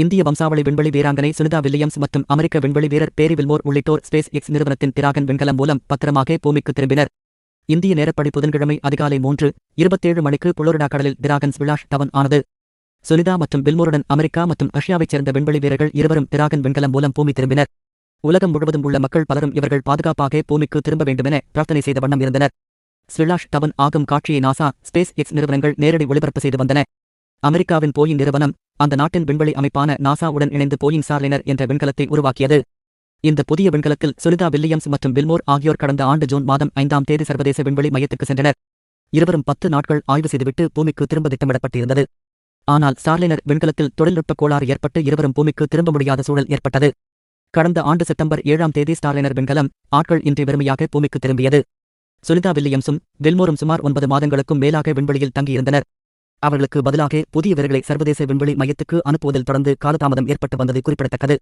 இந்திய வம்சாவளி விண்வெளி வீராங்கனை சுனிதா வில்லியம்ஸ் மற்றும் அமெரிக்க விண்வெளி வீரர் பேரி வில்மோர் உள்ளிட்டோர் ஸ்பேஸ் எக்ஸ் நிறுவனத்தின் திராகன் விண்கலம் மூலம் பத்திரமாக பூமிக்கு திரும்பினர். இந்திய நேரப்படி புதன்கிழமை அதிகாலை மூன்று இருபத்தேழு மணிக்கு புளோரிடா கடலில் திராகன்ஸ் விளாஷ் டவன் ஆனது. சுனிதா மற்றும் பில்மோருடன் அமெரிக்கா மற்றும் ரஷ்யாவைச் சேர்ந்த விண்வெளி வீரர்கள் இருவரும் திராகன் விண்கலம் மூலம் பூமி திரும்பினர். உலகம் முழுவதும் உள்ள மக்கள் பலரும் இவர்கள் பாதுகாப்பாக பூமிக்கு திரும்ப வேண்டுமென பிரார்த்தனை செய்த வண்ணம் இருந்தனர். ஸ்விலாஷ் டவன் ஆகும் காட்சியை நாசா ஸ்பேஸ் எக்ஸ் நிறுவனங்கள் நேரடி ஒளிபரப்பு செய்து வந்தன. அமெரிக்காவின் போயின் நிறுவனம் அந்த நாட்டின் விண்வெளி அமைப்பான நாசாவுடன் இணைந்து போயிங் சார்லினர் என்ற விண்கலத்தை உருவாக்கியது. இந்த புதிய விண்கலத்தில் சுனிதா வில்லியம்ஸ் மற்றும் வில்மோர் ஆகியோர் கடந்த ஆண்டு ஜூன் மாதம் ஐந்தாம் தேதி சர்வதேச விண்வெளி மையத்துக்கு சென்றனர். இருவரும் பத்து நாட்கள் ஆய்வு செய்துவிட்டு பூமிக்கு திரும்ப திட்டமிடப்பட்டிருந்தது. ஆனால் ஸ்டார்லினர் விண்கலத்தில் தொழில்நுட்ப கோளாறு ஏற்பட்டு இருவரும் பூமிக்கு திரும்ப முடியாத சூழல் ஏற்பட்டது. கடந்த ஆண்டு செப்டம்பர் ஏழாம் தேதி ஸ்டார்லினர் விண்கலம் ஆட்கள் இன்றி வெறுமையாக பூமிக்கு திரும்பியது. சுனிதா வில்லியம்ஸும் வில்மோரும் சுமார் ஒன்பது மாதங்களுக்கும் மேலாக விண்வெளியில் தங்கியிருந்தனர். அவர்களுக்கு பதிலாக புதிய வீரர்களை சர்வதேச விண்வெளி மையத்துக்கு அனுப்புவதில் தொடர்ந்து காலதாமதம் ஏற்பட்டு வந்தது குறிப்பிடத்தக்கது.